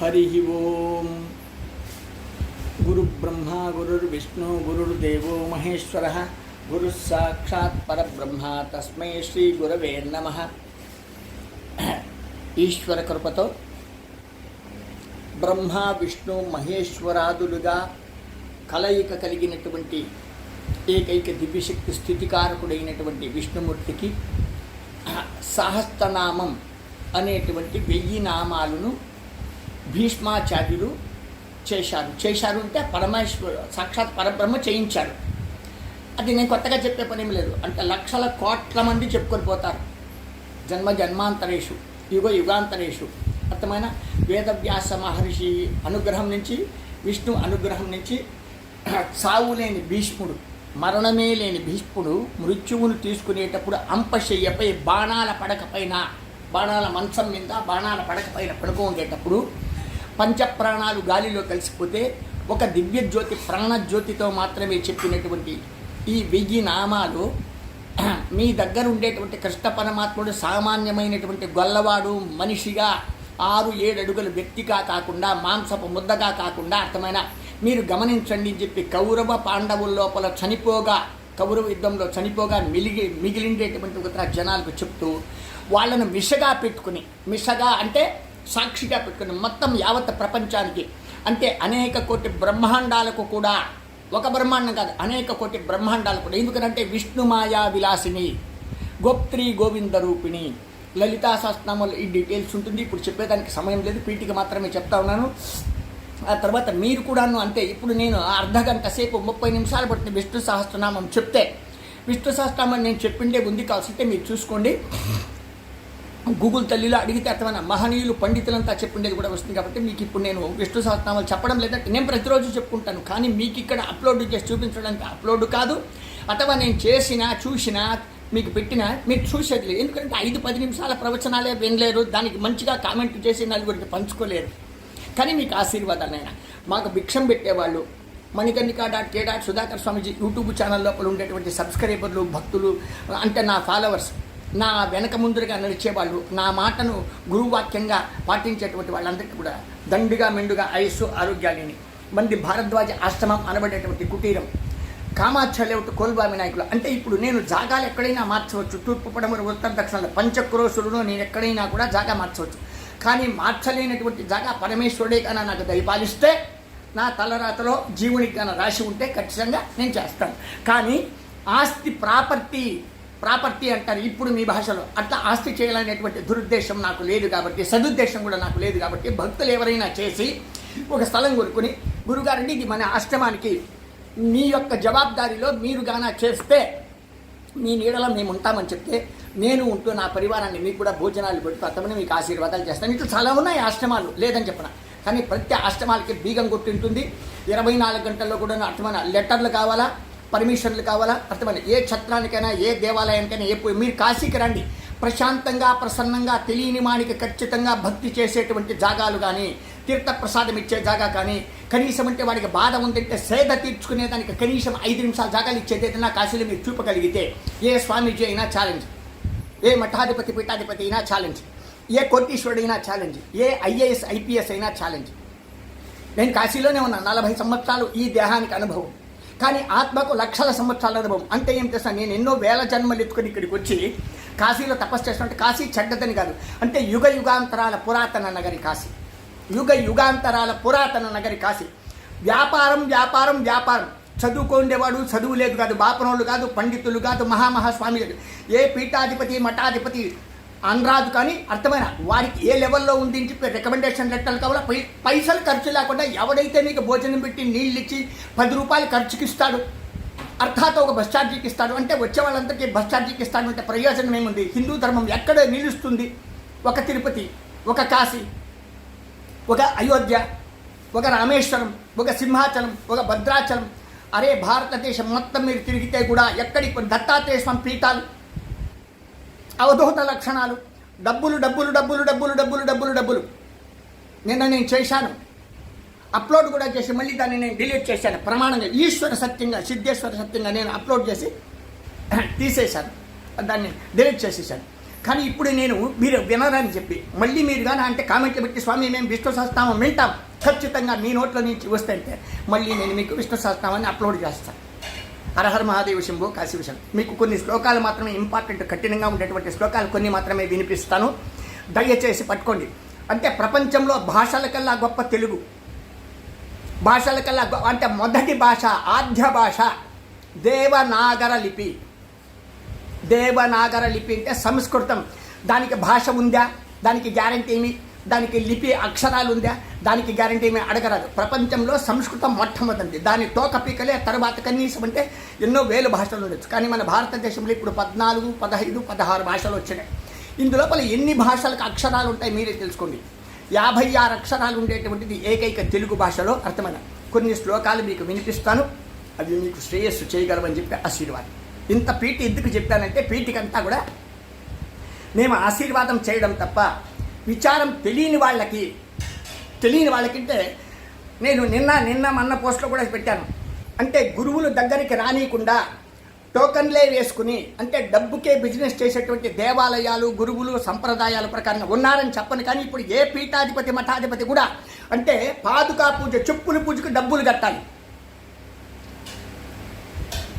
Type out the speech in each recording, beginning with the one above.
హరి ఓం గురుబ్రహ్మ గురుర్విష్ణు గురుర్దేవో మహేశ్వర గురు సాక్షాత్ పరబ్రహ్మ తస్మై శ్రీ గురవే నమ ఈశ్వర కృపతో బ్రహ్మ విష్ణు మహేశ్వరాదులుగా కలయిక కలిగినటువంటి ఏకైక దివ్యశక్తి స్థితికారకుడైనటువంటి విష్ణుమూర్తికి సహస్రనామం అనేటువంటి వెయ్యి నామాలను భీష్మాచార్యులు చేశారు. చేశారు అంటే పరమేశ్వరు సాక్షాత్ పరబ్రహ్మ చేయించారు. అది నేను కొత్తగా చెప్పే పని లేదు. అంటే లక్షల కోట్ల మంది చెప్పుకొని పోతారు. జన్మ జన్మాంతరేషు యుగ యుగాంతరేషు. అర్థమైన? వేదవ్యాస మహర్షి అనుగ్రహం నుంచి విష్ణు అనుగ్రహం నుంచి సావు లేని భీష్ముడు మరణమే లేని భీష్ముడు మృత్యువును తీసుకునేటప్పుడు అంపశయ్యపై బాణాల పడకపైన బాణాల మంచం మీద బాణాల పడకపైన పడుకోగేటప్పుడు పంచప్రాణాలు గాలిలో కలిసిపోతే ఒక దివ్యజ్యోతి ప్రాణజ్యోతితో మాత్రమే చెప్పినటువంటి ఈ వెయ్యి నామాలు మీ దగ్గర ఉండేటువంటి కృష్ణ పరమాత్ముడు సామాన్యమైనటువంటి గొల్లవాడు మనిషిగా ఆరు ఏడు అడుగుల వ్యక్తిగా కాకుండా మాంసపు ముద్దగా కాకుండా అర్థమైన మీరు గమనించండి అని చెప్పి కౌరవ పాండవుల లోపల చనిపోగా కౌరవ యుద్ధంలో చనిపోగా మిలిగి మిగిలిండేటువంటి జనాలకు చెప్తూ వాళ్ళను మిషగా పెట్టుకుని మిషగా అంటే సాక్షిగా పెట్టుకుని మొత్తం యావత్ ప్రపంచానికి. అంటే అనేక కోటి బ్రహ్మాండాలకు కూడా ఒక బ్రహ్మాండం కాదు అనేక కోటి బ్రహ్మాండాలు కూడా. ఎందుకంటే విష్ణుమాయా విలాసిని గోప్త్రి గోవింద రూపిణి. లలితా సహస్రనామాలు ఈ డీటెయిల్స్ ఉంటుంది. ఇప్పుడు చెప్పేదానికి సమయం లేదు. పీటికి మాత్రమే చెప్తా ఉన్నాను. ఆ తర్వాత మీరు కూడాను అంతే. ఇప్పుడు నేను అర్ధ గంట సేపు ముప్పై నిమిషాలు పట్టిన విష్ణు సహస్రనామం చెప్తే విష్ణు సహస్రనామం నేను చెప్పిండే ఉంది. కావాల్సింటే మీరు చూసుకోండి. గూగుల్ తల్లిలో అడిగితే అర్థమైన మహనీయులు పండితులంతా చెప్పిండేది కూడా వస్తుంది కాబట్టి మీకు ఇప్పుడు నేను విష్ణు సహస్రనామాలు చెప్పడం లేదంటే నేను ప్రతిరోజు చెప్పుకుంటాను. కానీ మీకు ఇక్కడ అప్లోడ్ చేసి చూపించడానికి అప్లోడ్ కాదు. అథవా నేను చేసిన చూసిన మీకు పెట్టిన మీరు చూసేది లేదు. ఎందుకంటే ఐదు పది నిమిషాల ప్రవచనాలే వినలేరు. దానికి మంచిగా కామెంట్ చేసి నలుగురికి పంచుకోలేరు. కానీ మీకు ఆశీర్వాదాలైనా మాకు భిక్షం పెట్టేవాళ్ళు. Manikarnika dot K dot Sudhakar Swamiji YouTube channel లోపల ఉండేటువంటి సబ్స్క్రైబర్లు భక్తులు అంటే నా ఫాలోవర్స్ నా వెనక ముందుగా నడిచేవాళ్ళు నా మాటను గురువాక్యంగా పాటించేటువంటి వాళ్ళందరికీ కూడా దండుగా మెండుగా ఆయుస్సు ఆరోగ్యాలని మంది భారద్వాజ ఆశ్రమం అనబడేటువంటి కుటీరం కామాక్ష లేవుట్ కోల్బామి నాయకులు. అంటే ఇప్పుడు నేను జాగాలు ఎక్కడైనా మార్చవచ్చు తూర్పు పడమరు ఉత్తర దక్షిణాలు పంచక్రోశులను నేను ఎక్కడైనా కూడా జాగా మార్చవచ్చు. కానీ మార్చలేనటువంటి జాగా పరమేశ్వరుడే కన్నా నాకు దయపాలిస్తే నా తలరాతలో జీవునికి కన్నా రాసి ఉంటే ఖచ్చితంగా నేను చేస్తాను. కానీ ఆస్తి ప్రాపర్టీ ప్రాపర్టీ అంటారు ఇప్పుడు మీ భాషలో. అట్లా ఆస్తి చేయాలనేటువంటి దురుద్దేశం నాకు లేదు కాబట్టి సదుద్దేశం కూడా నాకు లేదు కాబట్టి భక్తులు ఎవరైనా చేసి ఒక స్థలం కొనుక్కుని గురుగారండి ఇది మన ఆశ్రమానికి మీ యొక్క జవాబారిలో మీరు గానా చేస్తే మీ నీడలో మేము ఉంటామని చెప్తే నేను ఉంటూ నా పరివారాన్ని మీకు కూడా భోజనాలు పెడుతూ అతమని మీకు ఆశీర్వాదాలు చేస్తాను. ఇట్లా చాలా ఉన్నాయి ఆశ్రమాలు లేదని చెప్పిన. కానీ ప్రతి ఆశ్రమాలకి బీగం కొట్టింటుంది. ఇరవై నాలుగు గంటల్లో కూడా అర్థమైన లెటర్లు కావాలా? పర్మిషన్లు కావాలా? అర్థమైన ఏ ఛత్రానికైనా ఏ దేవాలయానికైనా ఏ మీరు కాశీకి రండి. ప్రశాంతంగా ప్రసన్నంగా తెలియని మానికి ఖచ్చితంగా భక్తి చేసేటువంటి జాగాలు కానీ తీర్థప్రసాదం ఇచ్చే జాగా కానీ కనీసం అంటే వాడికి బాధ ఉందంటే సేద తీర్చుకునేదానికి కనీసం ఐదు నిమిషాల జాగాలు ఇచ్చేది ఏదైనా కాశీలో మీరు చూపగలిగితే ఏ స్వామీజీ అయినా ఛాలెంజ్. ఏ మఠాధిపతి పీఠాధిపతి అయినా ఛాలెంజ్. ఏ కోటీశ్వరుడు ఛాలెంజ్. ఏ ఐఏఎస్ ఐపీఎస్ అయినా ఛాలెంజ్. నేను కాశీలోనే ఉన్నాను నలభై సంవత్సరాలు ఈ దేహానికి అనుభవం. కానీ ఆత్మకు లక్షల సంవత్సరాల అనుభవం. అంటే ఏం చేస్తాను నేను ఎన్నో వేల జన్మలు ఎత్తుకుని ఇక్కడికి వచ్చి కాశీలో తపస్సు చేస్తుంటే కాశీ చెడ్డదని కాదు. అంటే యుగ యుగాంతరాల పురాతన నగరి కాశీ. యుగ యుగాంతరాల పురాతన నగరి కాశీ. వ్యాపారం వ్యాపారం వ్యాపారం. చదువుకోండేవాడు చదువు లేదు కాదు. బాపనోళ్ళు కాదు పండితులు కాదు మహామహాస్వామి లేదు. ఏ పీఠాధిపతి మఠాధిపతి అనరాదు కానీ అర్థమైన వారికి ఏ లెవెల్లో ఉంది అని చెప్పి రికమెండేషన్ లెటర్లు కావాలా? పై పైసలు ఖర్చు లేకుండా ఎవడైతే నీకు భోజనం పెట్టి నీళ్ళు ఇచ్చి పది రూపాయలు ఖర్చుకి ఇస్తాడు అర్థాత్ ఒక బస్ ఛార్జీకి ఇస్తాడు అంటే వచ్చే వాళ్ళందరికీ బస్ ఛార్జీకి ఇస్తాడు అంటే ప్రయోజనం ఏముంది? హిందూ ధర్మం ఎక్కడ నిలుస్తుంది. ఒక తిరుపతి ఒక కాశీ ఒక అయోధ్య ఒక రామేశ్వరం ఒక సింహాచలం ఒక భద్రాచలం. అరే భారతదేశం మొత్తం మీరు తిరిగితే కూడా ఎక్కడికి దత్తాత్రేయ స్వామి పీఠాలు అవధూత లక్షణాలు. డబ్బులు డబ్బులు డబ్బులు డబ్బులు డబ్బులు డబ్బులు డబ్బులు. నిన్న నేను చేశాను. అప్లోడ్ కూడా చేసి మళ్ళీ దాన్ని నేను డిలీట్ చేశాను. ప్రమాణంగా ఈశ్వర సత్యంగా సిద్ధేశ్వర సత్యంగా నేను అప్లోడ్ చేసి తీసేశాను. దాన్ని డిలీట్ చేసేసాను కానీ ఇప్పుడు నేను మీరు వినరని చెప్పి మళ్ళీ మీరు కానీ అంటే కామెంట్లు పెట్టి స్వామి మేము విష్ణు సహస్రనామం వింటాం. ఖచ్చితంగా మీ నోట్ల నుంచి వస్తే మళ్ళీ నేను మీకు విష్ణు సహస్రనామాన్ని అప్లోడ్ చేస్తాను. హరహర మహాదేవ శంభు కాశీ విషయం మీకు కొన్ని శ్లోకాలు మాత్రమే ఇంపార్టెంట్ కఠినంగా ఉండేటువంటి శ్లోకాలు కొన్ని మాత్రమే వినిపిస్తాను. దయచేసి పట్టుకోండి. అంటే ప్రపంచంలో భాషల కల్లా గొప్ప తెలుగు. భాషల కల్లా గొ- అంటే మొదటి భాష ఆద్య భాష దేవనాగర లిపి. దేవనాగర లిపి అంటే సంస్కృతం. దానికి భాష ఉందా? దానికి గ్యారంటీ ఏమి? దానికి లిపి అక్షరాలు ఉందా దానికి గ్యారంటీ ఏమీ అడగరాదు. ప్రపంచంలో సంస్కృతం మొట్టమొదటిది. దాని తోక పీకలే తర్వాత కనీసం అంటే ఎన్నో వేలు భాషలు ఉండొచ్చు. కానీ మన భారతదేశంలో ఇప్పుడు పద్నాలుగు పదహైదు పదహారు భాషలు వచ్చినాయి. ఇందులోపల ఎన్ని భాషలకు అక్షరాలు ఉంటాయి మీరే తెలుసుకోండి. యాభై ఆరు అక్షరాలు ఉండేటువంటిది ఏకైక తెలుగు భాషలో అర్థమైన కొన్ని శ్లోకాలు మీకు వినిపిస్తాను. అవి మీకు శ్రేయస్సు చేయగలవని చెప్పి ఆశీర్వాదం. ఇంత పీటి ఎందుకు చెప్పానంటే పీటికంతా కూడా మేము ఆశీర్వాదం చేయడం తప్ప విచారం తెలియని వాళ్ళకి తెలియని వాళ్ళకంటే నేను నిన్న నిన్న మన్న పోస్ట్లో కూడా పెట్టాను. అంటే గురువుల దగ్గరికి రానియకుండా టోకన్లే వేసుకుని అంటే డబ్బుకే బిజినెస్ చేసేటువంటి దేవాలయాలు గురువులు సంప్రదాయాల ప్రకారంగా ఉన్నారని చెప్పను. కానీ ఇప్పుడు ఏ పీఠాధిపతి మఠాధిపతి కూడా అంటే పాదుకా పూజ చెప్పుల పూజకు డబ్బులు కట్టాలి.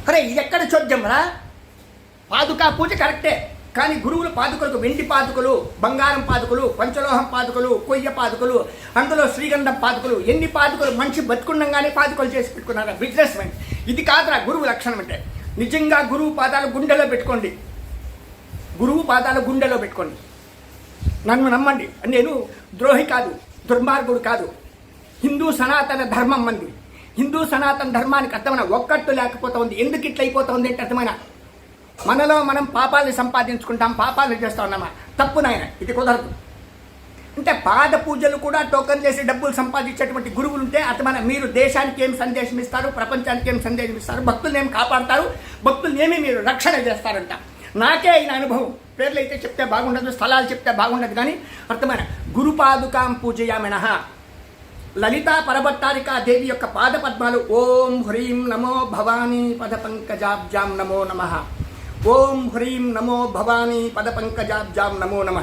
అరే ఇది ఎక్కడ చోద్యం రా? పాదుకా పూజ కరెక్టే. కానీ గురువుల పాదుకలకు వెండి పాదుకలు బంగారం పాదుకలు పంచలోహం పాదుకలు కొయ్య పాదుకలు అందులో శ్రీగంధం పాదుకలు ఎన్ని పాదుకలు మంచి బతుకుండంగానే పాదుకలు చేసి పెట్టుకున్నారు? Businessman. ఇది కాదురా గురువు లక్షణం అంటే. నిజంగా గురువు పాదాలు గుండెలో పెట్టుకోండి. గురువు పాదాలు గుండెలో పెట్టుకోండి. నన్ను నమ్మండి. నేను ద్రోహి కాదు దుర్మార్గుడు కాదు. హిందూ సనాతన ధర్మం మంది. హిందూ సనాతన ధర్మానికి అర్థమైన ఒక్కట్టు లేకపోతా ఉంది. ఎందుకు ఇట్లయిపోతా ఉంది అంటే అర్థమైన మనలో మనం పాపాలను సంపాదించుకుంటాం పాపాలు చేస్తా ఉన్నామా? తప్పు నాయన ఇది కుదరదు. అంటే పాద పూజలు కూడా టోకన్ చేసి డబ్బులు సంపాదించేటువంటి గురువులు ఉంటే అతమైన మీరు దేశానికి ఏం సందేశం ఇస్తారు ప్రపంచానికి ఏం సందేశం ఇస్తారు భక్తుల్ని ఏం కాపాడతారు భక్తుల్ని ఏమి మీరు రక్షణ చేస్తారంట. నాకే అయిన అనుభవం. పేర్లు అయితే చెప్తే బాగుండదు స్థలాలు చెప్తే బాగుండదు కానీ అర్థమైన గురుపాదుకాం పూజయామినహ లలితా పరభట్టారికా దేవి యొక్క పాద పద్మాలు ఓం హ్రీం నమో భవానీ పద పంకజాబ్జాం నమో నమః. ఓం హ్రీం నమో భవానీ పద పంకజాబ్జాం నమో నమ.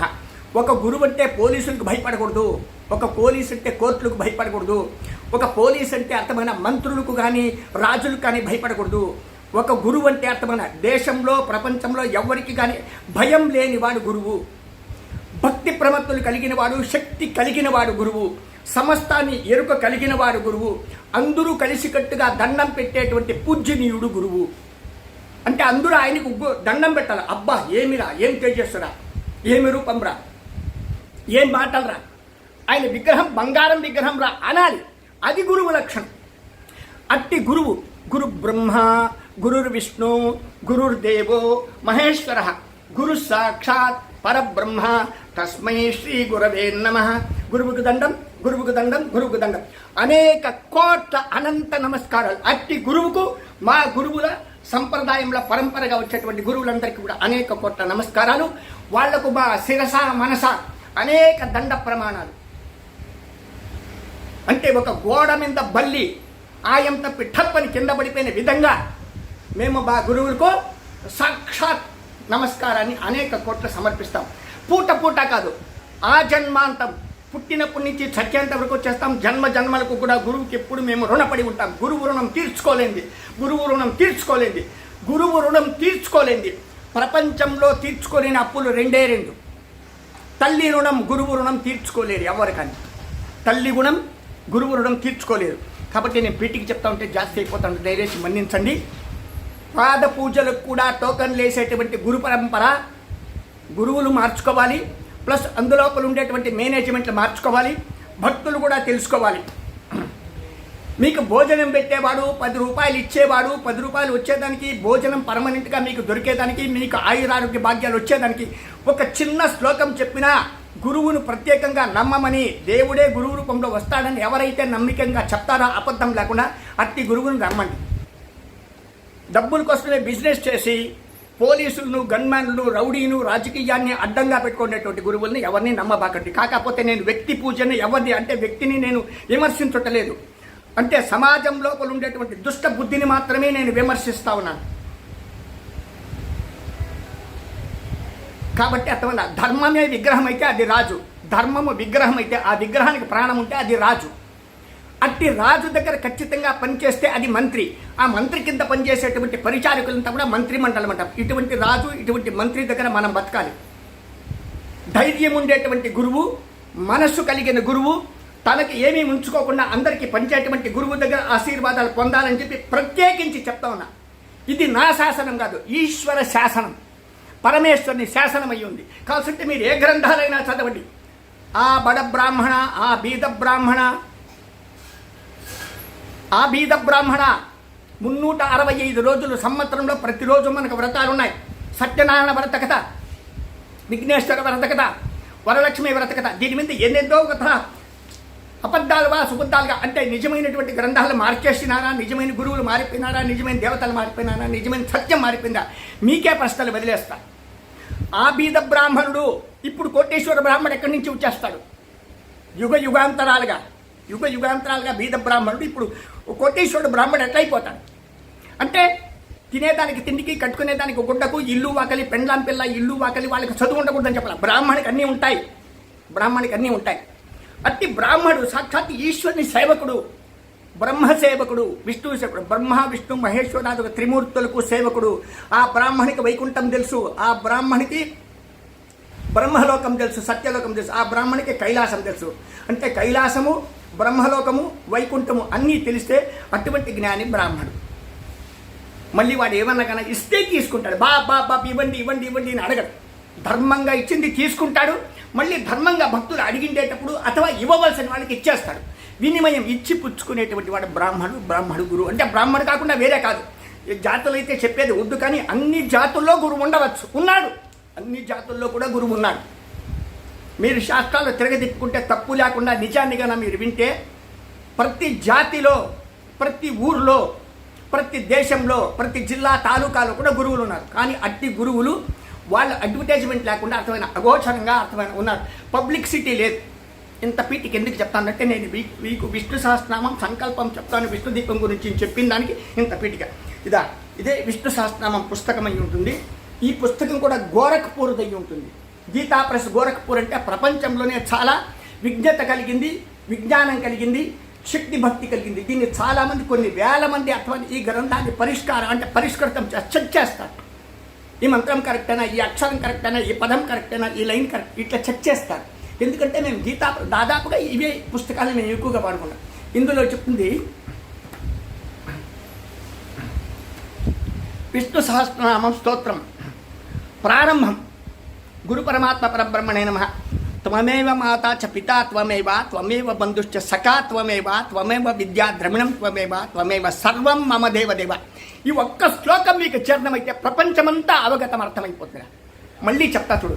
ఒక గురువు అంటే పోలీసులకు భయపడకూడదు. ఒక పోలీసు అంటే కోర్టులకు భయపడకూడదు. ఒక పోలీస్ అంటే అర్థమైన మంత్రులకు కానీ రాజులకు కానీ భయపడకూడదు. ఒక గురువు అంటే అర్థమైన దేశంలో ప్రపంచంలో ఎవరికి కానీ భయం లేనివాడు గురువు. భక్తి ప్రమత్తులు కలిగిన వాడు శక్తి కలిగిన వాడు గురువు. సమస్తాన్ని ఎరుక కలిగిన వాడు గురువు. అందరూ కలిసికట్టుగా దండం పెట్టేటువంటి పూజ్యనీయుడు గురువు. అంటే అందరూ ఆయనకు దండం పెట్టాలి. అబ్బా ఏమిరా? ఏం తేజస్సురా? ఏమి రూపంరా? ఏం మాటలరా? ఆయన విగ్రహం బంగారం విగ్రహం రా అనాలి. అది గురువు లక్షణం. అట్టి గురువు గురు బ్రహ్మ గురుర్ విష్ణు గురుర్దేవో మహేశ్వర గురు సాక్షాత్ పరబ్రహ్మ తస్మై శ్రీ గురవే నమ. గురువుకు దండం గురువుకు దండం గురువుకు దండం. అనేక కోట్ల అనంత నమస్కారాలు. అట్టి గురువుకు మా గురువుల సంప్రదాయంలో పరంపరగా వచ్చేటువంటి గురువులందరికీ కూడా అనేక కోట్ల నమస్కారాలు. వాళ్ళకు మా శిరస మనస అనేక దండ ప్రమాణాలు. అంటే ఒక గోడ మీద బల్లి ఆయం తప్పి ఠప్పని కింద పడిపోయిన విధంగా మేము మా గురువులకు సాక్షాత్ నమస్కారాన్ని అనేక కోట్లు సమర్పిస్తాం. పూట పూట కాదు ఆ జన్మాంతం పుట్టినప్పటి నుంచి చచ్చేంత వరకు చేస్తాం. జన్మ జన్మలకు కూడా గురువుకి ఎప్పుడు మేము రుణపడి ఉంటాం. గురువు రుణం తీర్చుకోలేంది. గురువు రుణం తీర్చుకోలేంది. గురువు రుణం తీర్చుకోలేంది. ప్రపంచంలో తీర్చుకోలేని అప్పులు రెండే రెండు. తల్లి రుణం గురువు రుణం తీర్చుకోలేరు ఎవరికని. తల్లి గుణం గురువు రుణం తీర్చుకోలేరు. కాబట్టి నేను పీటికి చెప్తా ఉంటే జాస్తి అయిపోతాను. దయచేసి మన్నించండి. పాద పూజలకు కూడా టోకన్లు వేసేటువంటి గురు పరంపర గురువులు మార్చుకోవాలి. ప్లస్ అందులోపల ఉండేటువంటి మేనేజ్మెంట్లు మార్చుకోవాలి భక్తులు కూడా తెలుసుకోవాలి. మీకు భోజనం పెట్టేవాడు పది రూపాయలు ఇచ్చేవాడు పది రూపాయలు వచ్చేదానికి భోజనం పర్మనెంట్గా మీకు దొరికేదానికి మీకు ఆయురారోగ్య భాగ్యాలు వచ్చేదానికి ఒక చిన్న శ్లోకం చెప్పినా గురువును ప్రత్యేకంగా నమ్మమని దేవుడే గురువు రూపంలో వస్తాడని ఎవరైతే నమ్మికంగా చెప్తారో అబద్ధం లేకుండా అట్టి గురువును నమ్మండి డబ్బుల కోసమే బిజినెస్ చేసి పోలీసులను గన్మ్యాన్లను రౌడీను రాజకీయాన్ని అడ్డంగా పెట్టుకునేటువంటి గురువుల్ని ఎవరిని నమ్మబాకండి. కాకపోతే నేను వ్యక్తి పూజని ఎవరిని అంటే వ్యక్తిని నేను విమర్శించటలేదు. అంటే సమాజం లోపల ఉండేటువంటి దుష్ట బుద్ధిని మాత్రమే నేను విమర్శిస్తా ఉన్నాను. కాబట్టి అర్థమైన ధర్మమే విగ్రహం అయితే అది రాజు. ధర్మము విగ్రహం అయితే ఆ విగ్రహానికి ప్రాణం ఉంటే అది రాజు. అట్టి రాజు దగ్గర ఖచ్చితంగా పనిచేస్తే అది మంత్రి. ఆ మంత్రి కింద పనిచేసేటువంటి పరిచారకులంతా కూడా మంత్రి మండలం అంటాం. ఇటువంటి రాజు ఇటువంటి మంత్రి దగ్గర మనం బతకాలి. ధైర్యం ఉండేటువంటి గురువు మనస్సు కలిగిన గురువు తనకి ఏమీ ఉంచుకోకుండా అందరికీ పంచేటువంటి గురువు దగ్గర ఆశీర్వాదాలు పొందాలని చెప్పి ప్రత్యేకించి చెప్తా ఉన్నా. ఇది నా శాసనం కాదు ఈశ్వర శాసనం. పరమేశ్వరుని శాసనం అయి ఉంది. కావాల్సింటే మీరు ఏ గ్రంథాలైనా చదవండి. ఆ బడ బ్రాహ్మణ ఆ బీద బ్రాహ్మణ ఆ బీద బ్రాహ్మణ మున్నూట అరవై ఐదు రోజులు సంవత్సరంలో ప్రతిరోజు మనకు వ్రతాలు ఉన్నాయి సత్యనారాయణ వ్రత కథ విఘ్నేశ్వర వ్రత కథ వరలక్ష్మి వ్రత కథ. దీని మీద ఎన్నెందో కథ అబద్ధాలుగా సుబద్ధాలుగా అంటే నిజమైనటువంటి గ్రంథాలు మార్చేసినారా నిజమైన గురువులు మారిపోయినారా నిజమైన దేవతలు మారిపోయినారా నిజమైన సత్యం మారిపోయిందా? మీకే ప్రశ్నలు వదిలేస్తా. ఆ బీద బ్రాహ్మణుడు ఇప్పుడు కోటేశ్వర బ్రాహ్మణుడు ఎక్కడి నుంచి వచ్చేస్తాడు? యుగ యుగాంతరాలుగా. యుగ యుగాంతరాలుగా బీద బ్రాహ్మణుడు ఇప్పుడు కోటేశ్వరుడు బ్రాహ్మణుడు ఎట్లయిపోతాడు? అంటే తినేదానికి తిండికి కట్టుకునేదానికి గుడ్డకు ఇల్లు వాకలి పెండ్లాం పిల్ల ఇల్లు వాకలి వాళ్ళకి చదువు ఉండకూడదని చెప్పాలి. బ్రాహ్మణికి అన్నీ ఉంటాయి. బ్రాహ్మణికి అన్నీ ఉంటాయి. అట్టి బ్రాహ్మణుడు సాక్షాత్ ఈశ్వరుని సేవకుడు బ్రహ్మ సేవకుడు విష్ణు సేవకుడు బ్రహ్మ విష్ణు మహేశ్వరాదు త్రిమూర్తులకు సేవకుడు. ఆ బ్రాహ్మణికి వైకుంఠం తెలుసు. ఆ బ్రాహ్మణికి బ్రహ్మలోకం తెలుసు సత్యలోకం తెలుసు. ఆ బ్రాహ్మణికి కైలాసం తెలుసు. అంటే కైలాసము బ్రహ్మలోకము వైకుంఠము అన్నీ తెలిస్తే అటువంటి జ్ఞాని బ్రాహ్మణుడు మళ్ళీ వాడు ఏమన్నా కానీ ఇస్తే తీసుకుంటాడు. బా బా బా ఇవ్వండి ఇవ్వండి ఇవ్వండి అని అడగడు. ధర్మంగా ఇచ్చింది తీసుకుంటాడు. మళ్ళీ ధర్మంగా భక్తులు అడిగిండేటప్పుడు అథవా ఇవ్వవలసిన వాళ్ళకి ఇచ్చేస్తాడు. వినిమయం ఇచ్చి పుచ్చుకునేటువంటి వాడు బ్రాహ్మణుడు బ్రాహ్మణుడు గురువు. అంటే బ్రాహ్మణుడు కాకుండా వేరే కాదు. ఈ జాతులు అయితే చెప్పేది వద్దు కానీ అన్ని జాతుల్లో గురువు ఉండవచ్చు. ఉన్నాడు. అన్ని జాతుల్లో కూడా గురువు ఉన్నాడు. మీరు శాస్త్రాలు తిరగదిప్పుకుంటే తప్పు లేకుండా నిజాన్ని మీరు వింటే ప్రతి జాతిలో ప్రతి ఊర్లో ప్రతి దేశంలో ప్రతి జిల్లా తాలూకాలో కూడా గురువులు ఉన్నారు. కానీ అట్టి గురువులు వాళ్ళ అడ్వర్టైజ్మెంట్ లేకుండా అర్థమైన అగోచరంగా అర్థమైన ఉన్నారు. పబ్లిసిటీ లేదు. ఇంత పీటికి ఎందుకు చెప్తానంటే నేను మీకు విష్ణు సహస్రనామం సంకల్పం చెప్తాను. విష్ణు దీపం గురించి చెప్పిన దానికి ఇంత పీటిక. ఇదా ఇదే విష్ణు సహస్రనామం పుస్తకం అయి ఉంటుంది. ఈ పుస్తకం కూడా గోరఖ్పూర్దయ్యి ఉంటుంది. గీతా ప్రెస్ గోరఖ్పూర్ అంటే ప్రపంచంలోనే చాలా విజ్ఞత కలిగింది విజ్ఞానం కలిగింది శక్తి భక్తి కలిగింది. దీన్ని చాలామంది కొన్ని వేల మంది అటువంటి ఈ గ్రంథాన్ని పరిష్కారం అంటే పరిష్కృతం చెక్ చేస్తారు. ఈ మంత్రం కరెక్టేనా ఈ అక్షరం కరెక్టేనా ఈ పదం కరెక్టేనా ఈ లైన్ కరెక్ట్ ఇట్లా చెక్ చేస్తారు. ఎందుకంటే మేము గీతా దాదాపుగా ఇవే పుస్తకాలు మేము ఎక్కువగా వాడుకున్నాం ఇందులో చెప్తుంది విష్ణు సహస్రనామం స్తోత్రం. ప్రారంభం. గురు పరమాత్మ పరబ్రహ్మణే నమ. త్వమేవ మాత చ పితా త్వమేవ త్వమేవ బంధుశ్చ సఖా త్వమేవ త్వమేవ విద్యా ద్రమిణం త్వమేవ త్వమేవ సర్వం మమ దేవదేవ ఈ ఒక్క శ్లోకం మీకు చరణమైతే ప్రపంచమంతా అవగతం అర్థమైపోతుంది మళ్ళీ చెప్తా చూడు.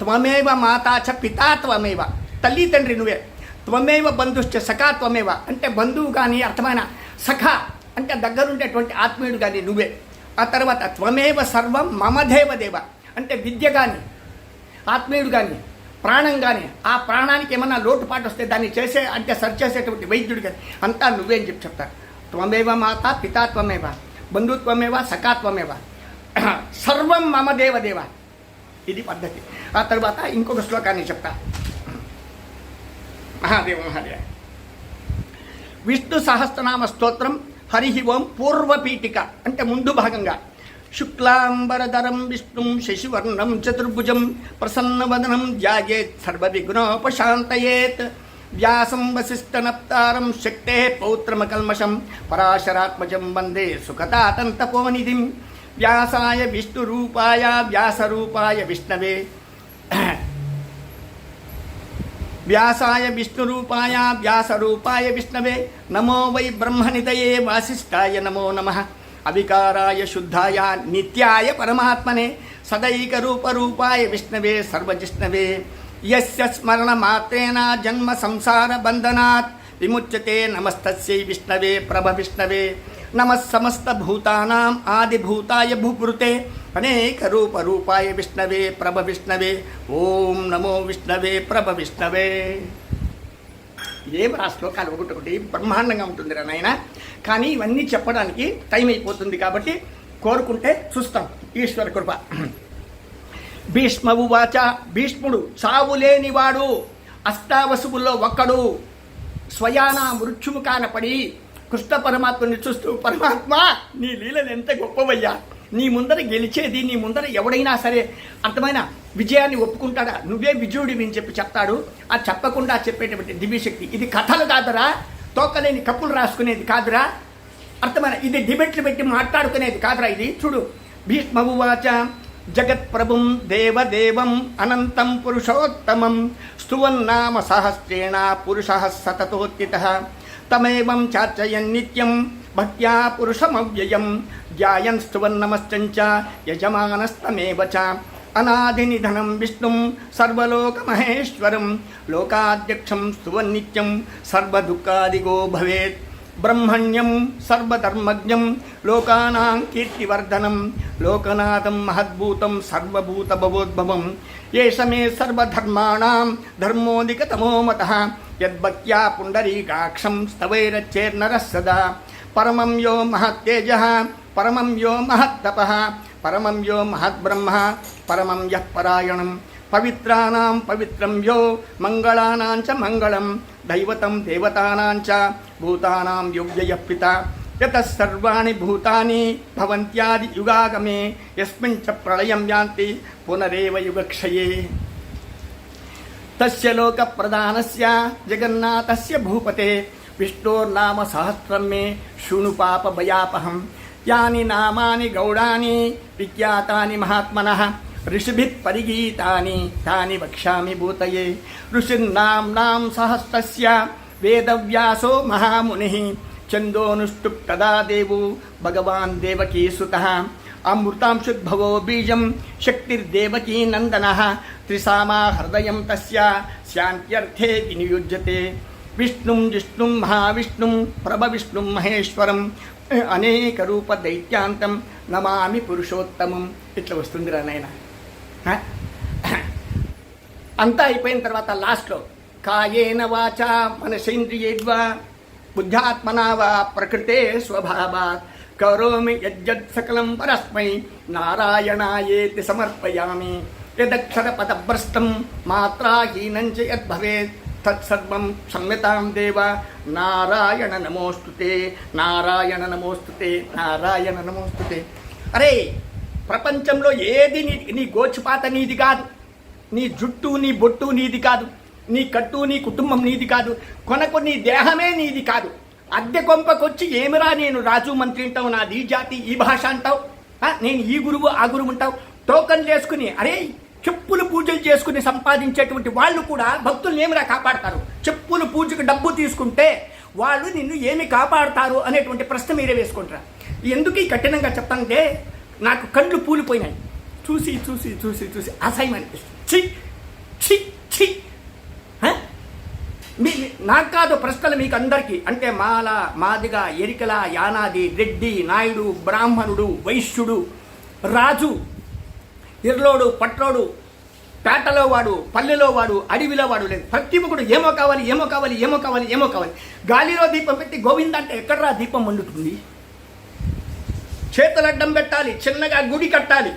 త్వమేవ మాతా చ పితా త్వమేవ. తల్లి తండ్రి నువ్వే. త్వమేవ బంధుశ్చ సఖా త్వమేవ. అంటే బంధువు కానీ అర్థమైన సఖా అంటే దగ్గరుండేటువంటి ఆత్మీయుడు కానీ నువ్వే. ఆ తర్వాత త్వమేవ సర్వం మమ దేవదేవ అంటే విద్య కానీ ఆత్మీయుడు కానీ ప్రాణం కానీ ఆ ప్రాణానికి ఏమన్నా లోటుపాటు వస్తే దాన్ని చేసే అంటే సరి చేసేటువంటి వైద్యుడు కానీ అంతా నువ్వేం చెప్పి చెప్తారు. త్వమేవ మాత పితాత్వమేవ బంధుత్వమేవ సఖాత్వమేవ సర్వం మమ దేవదేవ. ఇది పద్ధతి. ఆ తర్వాత ఇంకొక శ్లోకాన్ని చెప్తా. మహాదేవ మహాదేవ. విష్ణు సహస్రనామ స్తోత్రం హరి ఓం పూర్వపీఠిక అంటే ముందు భాగంగా. శుక్లాంబరధరం విష్ణుం శశివర్ణం చతుర్భుజం ప్రసన్నవదనం ధ్యాయేత్ సర్వవిఘ్నోపశాంతయేత్. వ్యాసం వసిష్ఠనప్తారం శక్తే పౌత్రమకల్మషం పరాశరాత్మజం వందే సుఖతాతంతపోనిధిం వ్యాసాయ విష్ణురూపాయ వ్యాసరూపాయ విష్ణవే. వ్యాసాయ విష్ణురూపాయ వ్యాసరూపాయ విష్ణవే. నమో వై బ్రహ్మనిదయే వాసిష్ఠాయ నమో నమః. అవికారాయ శుద్ధాయ నిత్యాయ పరమాత్మనే సదైక రూపరూపాయ విష్ణవే సర్వజిష్ణవే యస్య స్మరణ మాత్రేణ జన్మ సంసార బంధనాత్ విముచ్యతే నమస్తస్యై విష్ణవే ప్రభ విష్ణవే నమ సమస్త భూతానాం ఆదిభూతాయ భూభృతే అనేక రూప రూపాయ విష్ణవే ప్రభ విష్ణవే ఓం నమో విష్ణవే ప్రభ విష్ణవే ఇదేం ఆ శ్లోకాలు ఒకటి ఒకటి బ్రహ్మాండంగా ఉంటుంది రా నాయన. కానీ ఇవన్నీ చెప్పడానికి టైం అయిపోతుంది కాబట్టి కోరుకుంటే చూస్తాం. ఈశ్వర కృప. భీష్మవు వాచ భీష్ముడు చావులేనివాడు అష్టావసువుల్లో ఒక్కడు. స్వయాన మృత్యుము కానపడి కృష్ణ పరమాత్మని చూస్తూ పరమాత్మ నీ లీలలు ఎంత గొప్పవయ్యా. నీ ముందర గెలిచేది నీ ముందర ఎవడైనా సరే. అర్థమైన విజయాన్ని ఒప్పుకుంటాడా? నువ్వే విజయుడివి అని చెప్పి చెప్తాడు. ఆ చెప్పకుండా చెప్పేటువంటి దివ్యశక్తి. ఇది కథలు కాదురా. తోకలేని కప్పులు రాసుకునేది కాదురా. అర్థమైన ఇది డిబెట్లు పెట్టి మాట్లాడుకునేది కాదురా ఇది. చూడు. భీష్మవువాచ జగత్ప్రభుం దేవదేవం అనంతం పురుషోత్తమం స్తువన్నామ సహస్రేణ పురుష సతతోత్థిత తమేవం చార్చయన్ నిత్యం భక్త్యా పురుషమవ్యయం. ధ్యాయన్ స్తువన్నమశ్చంచ యజమానస్తమేవ చ. अनादिनिधनं विष्णुं सर्वलोकमहेश्वरं, लोकाध्यक्षं भवे ब्रह्मण्यम भवेत्। लोकाना सर्वधर्मज्ञं, लोकानां कीर्तिवर्धनं, लोकनाथं महद्भूतं ये समे मे सर्वधर्माणां मत यद्या पुंडरी काक्षम स्तवैरचेर्नर सदा। परमं यो महत्तेजः, परमं यो महत्तपः। పరమం యో మహద్బ్రహ్మ పరమం యః పరాయణం. పవిత్రానాం పవిత్రం యో మంగళానాం చ మంగళం. దైవతం దేవతానాం చ భూతానాం యోగ్యయ పిత. యతః సర్వాణి భూతాని భవంత్యాది యుగాగమే. యస్మిన్ చ ప్రళయం యాంతి పునరేవ యుగక్షయే. తస్య లోక ప్రధానస్య జగన్నాథస్య భూపతే. విష్ణోర్నామ సహస్రం మే శృణు పాప భయాపహం. యాని నామాని గౌడాని విఖ్యాతాని మహాత్మన ఋషిభిత్ పరిగీతాని తాని వక్ష్యామి భూతయే ఋషిర్నామ్నాం సహస్రస్య వేదవ్యాసో మహాముని చందోనుష్టుప్ తదా దేవు భగవాన్ దేవకీ అమృతాంశుద్భవో బీజం శక్తిర్దేవకీ నందన త్రిసామా హృదయం తస్య శాంత్యర్థే వినియుజ్యతే విష్ణుం జిష్ణుం మహావిష్ణుం ప్రభవిష్ణుం మహేశ్వరం అనేక రూప దైత్యాంతం నమామి పురుషోత్తమం. ఇట్లా వస్తుందిరా నాయన. అంతా అయిపోయిన తర్వాత లాస్ట్లో కాయేన వాచ మనసేంద్రియేద్వా బుద్ధ్యాత్మనా వా ప్రకృతే స్వభావాత్ కరోమి యజ్జత్ సకలం పరస్మై నారాయణాయేతి సమర్పయామి యదక్షర పదభ్రష్టం మాత్రాహీనం చ యద్భవేత్. తత్సర్వం క్షమ్యతాం దేవ నారాయణ నమోస్తుతే నారాయణ నమోస్తుతే నారాయణ నమోస్తుతే అరే ప్రపంచంలో ఏది నీ నీ గోచిపాత నీది కాదు. నీ జుట్టు నీ బొట్టు నీది కాదు. నీ కట్టు నీ కుటుంబం నీది కాదు. కొనకు నీ దేహమే నీది కాదు. అద్దె కొంపకొచ్చి ఏమిరా నేను రాజు మంత్రి అంటావు నాది ఈ జాతి ఈ భాష అంటావు? నేను ఈ గురువు ఆ గురువు అంటావు? టోకన్లు వేసుకుని అరే చెప్పులు పూజలు చేసుకుని సంపాదించేటువంటి వాళ్ళు కూడా భక్తుల్ని ఏమిరా కాపాడతారు? చెప్పులు పూజకు డబ్బు తీసుకుంటే వాళ్ళు నిన్ను ఏమి కాపాడతారు అనేటువంటి ప్రశ్న మీరే వేసుకుంటారా? ఎందుకు ఈ కఠినంగా చెప్తానంటే నాకు కళ్ళు పూలిపోయినాయి. చూసి చూసి చూసి చూసి అసహ్యం అనిపిస్తుంది. ఛీ ఛీ ఛీ. మీ మీ- నాకు కాదు ప్రశ్నలు మీకు అందరికీ. అంటే మాల మాదిగ ఎరికల యానాది రెడ్డి నాయుడు బ్రాహ్మణుడు వైశ్యుడు రాజు ఇర్లోడు పట్లోడు పేటలో వాడు పల్లెలో వాడు అడవిలో వాడు లేదు. ప్రతి ఒక్కడు ఏమో కావాలి ఏమో కావాలి ఏమో కావాలి ఏమో కావాలి. గాలిలో దీపం పెట్టి గోవింద అంటే ఎక్కడరా దీపం మండుతుంది చేతులు అడ్డం పెట్టాలి చిన్నగా గుడి కట్టాలి.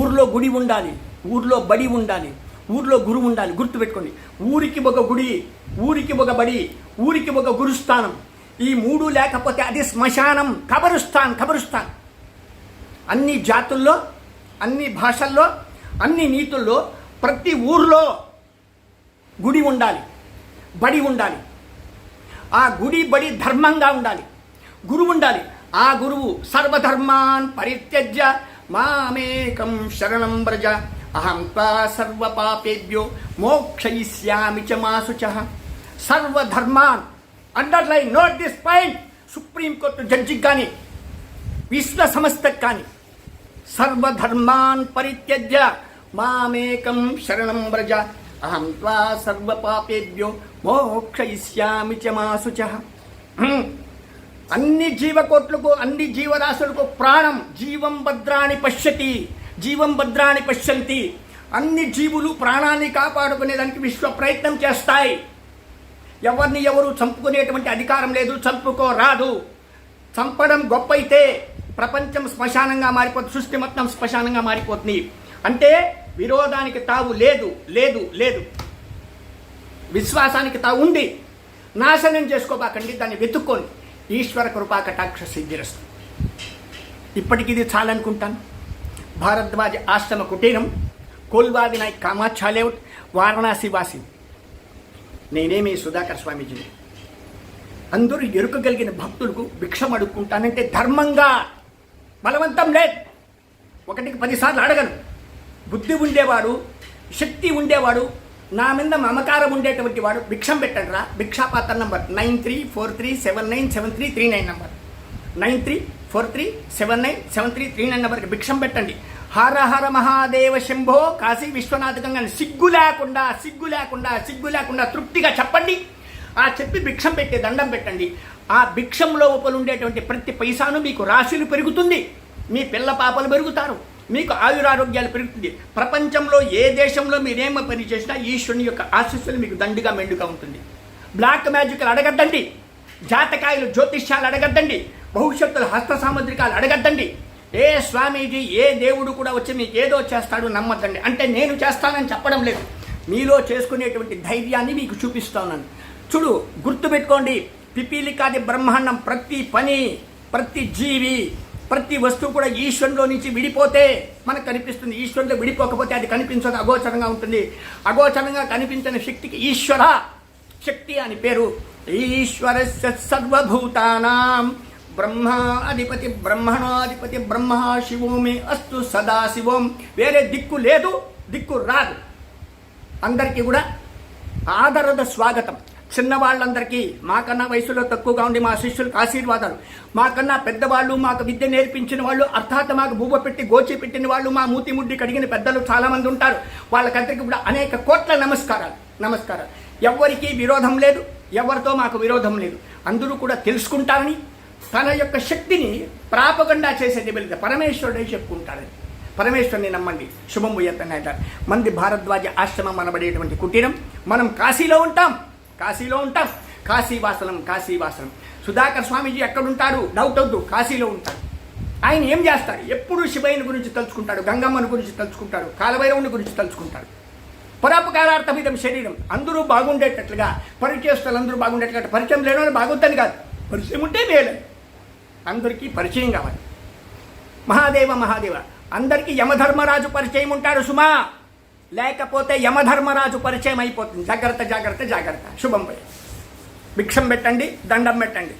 ఊర్లో గుడి ఉండాలి ఊర్లో బడి ఉండాలి ఊర్లో గురువు ఉండాలి గుర్తుపెట్టుకోండి ఊరికి ఒక గుడి ఊరికి ఒక బడి ఊరికి ఒక గురుస్థానం. ఈ మూడు లేకపోతే అది శ్మశానం కబరుస్థాన్ కబరుస్థాన్. అన్ని జాతుల్లో అన్ని భాషల్లో అన్ని నీతుల్లో ప్రతి ఊర్లో గుడి ఉండాలి బడి ఉండాలి. ఆ గుడి బడి ధర్మంగా ఉండాలి. గురువు ఉండాలి. ఆ గురువు సర్వధర్మాన్ పరిత్యజ్య మామేకం శరణం వ్రజ. అహం త్వా సర్వపాపేభ్యో మోక్షయిష్యామి చ మాసుచ. సర్వధర్మాన్ underline note this point Supreme Court జడ్జికి కానీ విశ్వ సంస్థకు కానీ. సర్వధర్మాన్ పరిత్యజ్య మామేకం శరణం వ్రజ. అహం త్వా సర్వపాపేభ్యో మోక్షయిష్యామి చ మాసుచ అన్ని జీవకోట్లకు అన్ని జీవరాశులకు ప్రాణం జీవం భద్రాన్ని పశ్యతి జీవం భద్రాన్ని పశ్యంతి. అన్ని జీవులు ప్రాణాన్ని కాపాడుకునేదానికి విశ్వ ప్రయత్నం చేస్తాయి. ఎవరిని ఎవరు చంపుకునేటువంటి అధికారం లేదు చంపుకోరాదు. చంపడం గొప్ప అయితే ప్రపంచం శ్మశానంగా మారిపోతుంది సృష్టి మొత్తం శ్మశానంగా మారిపోతుంది. అంటే విరోధానికి తావు లేదు లేదు లేదు. విశ్వాసానికి తావు ఉంది. నాశనం చేసుకోబాకండి దాన్ని వెతుక్కోండి. ఈశ్వర కృపా కటాక్ష సిద్ధిరస్తు. ఇప్పటికి ఇది చాలనుకుంటాను. భారద్వాజ ఆశ్రమ కుటీరం కోల్వాది నాయక్ కామాఖ్య లేఅవుట్ వారణాసి వాసి. నేనేమి సుధాకర్ స్వామీజీని. అందరూ ఎరుకగలిగిన భక్తులకు భిక్షం అడుక్కుంటానంటే ధర్మంగా బలవంతం లేదు. ఒకటికి పదిసార్లు అడగను. బుద్ధి ఉండేవాడు శక్తి ఉండేవాడు నా మీద మమకారం ఉండేటువంటి వాడు భిక్షం పెట్టండి రా. భిక్షాపాత్ర number nine three four three seven nine seven three three nine number. Nine three four three seven nine seven three three nine నెంబర్కి భిక్షం పెట్టండి. హర హర మహాదేవ శంభో కాశీ విశ్వనాథ గంగా సిగ్గు లేకుండా సిగ్గు లేకుండా సిగ్గు లేకుండా తృప్తిగా చెప్పండి. ఆ చెప్పి భిక్షం పెట్టి దండం పెట్టండి. ఆ భిక్షం లోపల ఉండేటువంటి ప్రతి పైసాను మీకు రాశులు పెరుగుతుంది. మీ పిల్ల పాపలు పెరుగుతారు. మీకు ఆయురారోగ్యాలు పెరుగుతుంది. ప్రపంచంలో ఏ దేశంలో మీరేమ పని చేసినా ఈశ్వరుని యొక్క ఆశీస్సులు మీకు దండుగా మెండుగా ఉంటుంది. బ్లాక్ మ్యాజిక్లు అడగద్దండి. జాతకాయలు జ్యోతిష్యాలు అడగద్దండి. భవిష్యత్తుల హస్త సాముద్రికాలు అడగద్దండి. ఏ స్వామీజీ ఏ దేవుడు కూడా వచ్చి మీకు ఏదో చేస్తాడు నమ్మద్దండి. అంటే నేను చేస్తానని చెప్పడం లేదు. మీలో చేసుకునేటువంటి ధైర్యాన్ని మీకు చూపిస్తాను. చూడు గుర్తుపెట్టుకోండి. పిపీలికాది బ్రహ్మాండం ప్రతి పని ప్రతి జీవి ప్రతి వస్తువు కూడా ఈశ్వరులో నుంచి విడిపోతే మనకు కనిపిస్తుంది. ఈశ్వరులో విడిపోకపోతే అది కనిపించదు అగోచరంగా ఉంటుంది. అగోచరంగా కనిపించని శక్తికి ఈశ్వర శక్తి అని పేరు. ఈశ్వర సర్వభూతానాం. బ్రహ్మాధిపతి బ్రహ్మణాధిపతి బ్రహ్మ శివోమి అస్తు సదాశివం వేరే దిక్కు లేదు దిక్కు రాదు. అందరికీ కూడా ఆదరద స్వాగతం. చిన్నవాళ్ళందరికీ మాకన్నా వయసులో తక్కువగా ఉండి మా శిష్యులకు ఆశీర్వాదాలు. మాకన్నా పెద్దవాళ్ళు మాకు విద్య నేర్పించిన వాళ్ళు అర్థాత్ మాకు బువ్వ పెట్టి గోచి పెట్టిన వాళ్ళు మా మూతి ముడ్డి కడిగిన పెద్దలు చాలామంది ఉంటారు. వాళ్ళకందరికీ కూడా అనేక కోట్ల నమస్కారాలు నమస్కారాలు. ఎవరికీ విరోధం లేదు ఎవరితో మాకు విరోధం లేదు. అందరూ కూడా తెలుసుకుంటారని తన యొక్క శక్తిని ప్రాపగండా చేసేది వెళితే పరమేశ్వరుడే చెప్పుకుంటారని పరమేశ్వరుని నమ్మండి. శుభం ఉయ్యత్తని అంటారు మంది భారద్వాజ ఆశ్రమం అనబడేటువంటి కుటీరం. మనం కాశీలో ఉంటాం. కాశీలో ఉంటాం. కాశీవాసనం కాశీవాసనం. సుధాకర్ స్వామీజీ ఎక్కడుంటారు డౌట్ వద్దు కాశీలో ఉంటారు ఆయన ఏం చేస్తారు ఎప్పుడు శివయ్యని గురించి తలుచుకుంటాడు గంగమ్మని గురించి తలుచుకుంటాడు కాలభైరవుని గురించి తలుచుకుంటాడు. పరోపకారార్థం శరీరం. అందరూ బాగుండేటట్లుగా పరిచయస్తులు అందరూ బాగుండేటట్లుగా పరిచయం లేని వాళ్ళు బాగుందని కాదు. పరిచయం ఉంటే మేలు. అందరికీ పరిచయం కావాలి. మహాదేవ మహాదేవ. అందరికీ యమధర్మరాజు పరిచయం ఉంటాడు సుమా. లేకపోతే యమధర్మరాజు పరిచయం అయిపోతుంది. జాగ్రత్త జాగ్రత్త జాగ్రత్త. శుభం పోయి. భిక్షం పెట్టండి దండం పెట్టండి.